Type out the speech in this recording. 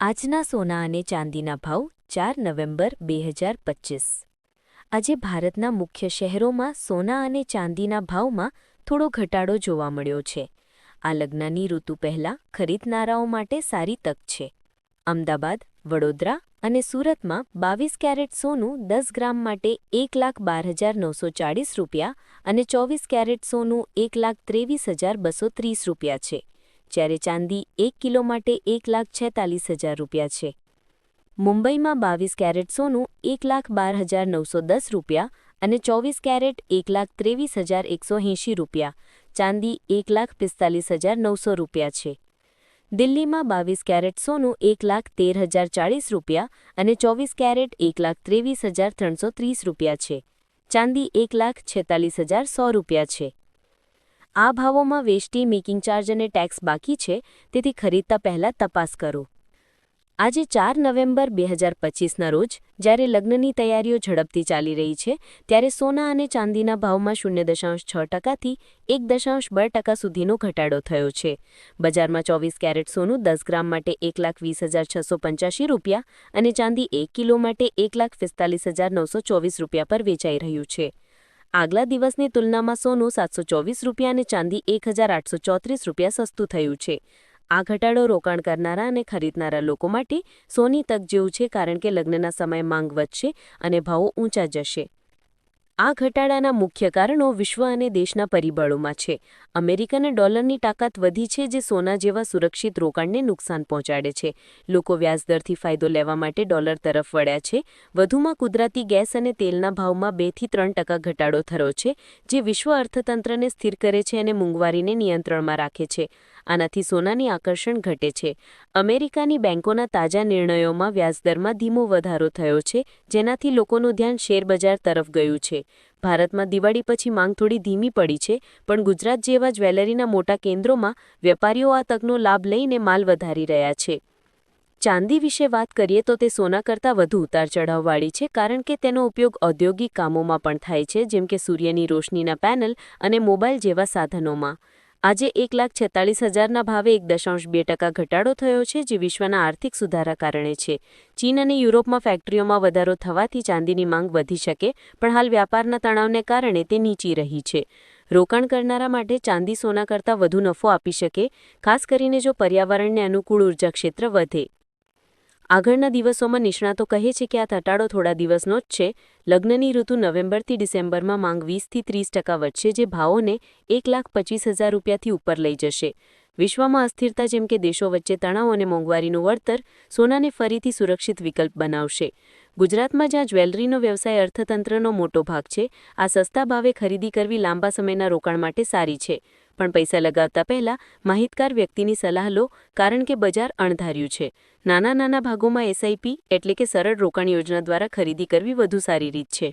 આજના સોના અને ચાંદીના ભાવ ચાર નવેમ્બર બે હજાર પચીસ. આજે ભારતના મુખ્ય શહેરોમાં સોના અને ચાંદીના ભાવમાં થોડો ઘટાડો જોવા મળ્યો છે. આ લગ્નની ઋતુ પહેલાં ખરીદનારાઓ માટે સારી તક છે. અમદાવાદ, વડોદરા અને સુરતમાં બાવીસ કેરેટ સોનું દસ ગ્રામ માટે એક લાખ બાર હજાર નવસો ચાળીસ રૂપિયા અને ચોવીસ કેરેટ સોનું એક લાખ ત્રેવીસ હજાર બસો ત્રીસ રૂપિયા છે. જ્યારે ચાંદી એક કિલો માટે એક લાખ છેતાલીસ હજાર રૂપિયા છે. મુંબઈમાં બાવીસ કેરેટ સોનું, એક લાખ બાર હજાર નવસો દસ રૂપિયા અને ચોવીસ કેરેટ, એક લાખ ત્રેવીસ હજાર એકસો એંશી રૂપિયા. ચાંદી એક લાખ પિસ્તાલીસ હજાર નવસો રૂપિયા છે. દિલ્હીમાં બાવીસ કેરેટ સોનું, એક લાખ તેર હજાર ચાળીસ રૂપિયા અને ચોવીસ કેરેટ, એક લાખ ત્રેવીસ હજાર ત્રણસો ત્રીસ રૂપિયા છે. ચાંદી એક લાખ છેતાલીસ હજાર સો રૂપિયા છે. આ ભાવોમાં વેસ્ટી મેકિંગ ચાર્જ અને ટેક્સ બાકી છે, તેથી ખરીદતા પહેલાં તપાસ કરો. આજે ચાર નવેમ્બર બે હજાર પચીસના રોજ, જ્યારે લગ્નની તૈયારીઓ ઝડપથી ચાલી રહી છે, ત્યારે સોના અને ચાંદીના ભાવમાં શૂન્ય દશાંશ છ ટકાથી એક દશાંશ બે ટકા સુધીનો ઘટાડો થયો છે. બજારમાં ચોવીસ કેરેટ સોનું દસ ગ્રામ માટે એક લાખ વીસ હજાર છસો પંચ્યાસી રૂપિયા અને ચાંદી એક કિલો માટે એક લાખ પિસ્તાલીસ હજાર નવસો ચોવીસ રૂપિયા પર વેચાઈ રહ્યું છે. આગલા દિવસની તુલનામાં સોનું સાતસો ચોવીસ રૂપિયા અને ચાંદી એક હજાર આઠસો ચોત્રીસ રૂપિયા સસ્તું થયું છે. આ ઘટાડો રોકાણ કરનારા અને ખરીદનારા લોકો માટે સોની તક જેવું છે કારણ કે લગ્નના સમયે માંગ વધશે અને ભાવો ઊંચા જશે. આ ઘટાડાના મુખ્ય કારણો વિશ્વ અને દેશના પરિબળોમાં છે. અમેરિકાના ડોલરની તાકાત વધી છે જે સોના જેવા સુરક્ષિત રોકાણને નુકસાન પહોંચાડે છે. લોકો વ્યાજદરથી ફાયદો લેવા માટે ડોલર તરફ વળ્યા છે. વધુમાં કુદરતી ગેસ અને તેલના ભાવમાં બેથી ત્રણ ટકા ઘટાડો થયો છે, જે વિશ્વ અર્થતંત્રને સ્થિર કરે છે અને મોંઘવારીને નિયંત્રણમાં રાખે છે. આનાથી સોનાની આકર્ષણ ઘટે છે. અમેરિકાની બેન્કોના તાજા નિર્ણયોમાં વ્યાજદરમાં ધીમો વધારો થયો છે, જેનાથી લોકોનું ધ્યાન શેરબજાર તરફ ગયું છે. ભારતમાં દિવાળી પછી માંગ થોડી ધીમી પડી છે, પણ ગુજરાત જેવા જ્વેલરીના મોટા કેન્દ્રોમાં વેપારીઓ આ તકનો લાભ લઈને માલ વધારી રહ્યા છે. ચાંદી વિશે વાત કરીએ તો તે સોના કરતાં વધુ ઉતાર ચઢાવવાળી છે, કારણ કે તેનો ઉપયોગ ઔદ્યોગિક કામોમાં પણ થાય છે, જેમ કે સૂર્યની રોશનીના પેનલ અને મોબાઈલ જેવા સાધનોમાં. આજે એક લાખ છેતાળીસ હજારના ભાવે એક દશાંશ બે ટકા ઘટાડો થયો છે, જે વિશ્વના આર્થિક સુધારા કારણે છે. ચીન અને યુરોપમાં ફેક્ટરીઓમાં વધારો થવાથી ચાંદીની માંગ વધી શકે, પણ હાલ વ્યાપારના તણાવને કારણે તે નીચી રહી છે. રોકાણ કરનારા માટે ચાંદી સોના કરતાં વધુ નફો આપી શકે, ખાસ કરીને જો પર્યાવરણને અનુકૂળ ઊર્જા ક્ષેત્ર વધે. આગળના દિવસોમાં નિષ્ણાતો કહે છે કે આ ઘટાડો થોડા દિવસનો જ છે. લગ્નની ઋતુ નવેમ્બરથી ડિસેમ્બરમાં માંગ વીસથી ત્રીસ ટકા વધશે, જે ભાવોને એક લાખ પચીસ હજાર રૂપિયાથી ઉપર લઈ જશે. વિશ્વમાં અસ્થિરતા જેમ કે દેશો વચ્ચે તણાવ અને મોંઘવારીનું વળતર સોનાને ફરીથી સુરક્ષિત વિકલ્પ બનાવશે. ગુજરાતમાં જ્યાં જ્વેલરીનો વ્યવસાય અર્થતંત્રનો મોટો ભાગ છે, આ સસ્તા ભાવે ખરીદી કરવી લાંબા સમયના રોકાણ માટે સારી છે. પણ પૈસા લગાવતા પહેલા માહિતગાર વ્યક્તિની સલાહ લો, કારણ કે બજાર અણધાર્યું છે. નાના નાના ભાગોમાં એસઆઈપી એટલે કે સરળ રોકાણ યોજના દ્વારા ખરીદી કરવી વધુ સારી રીત છે.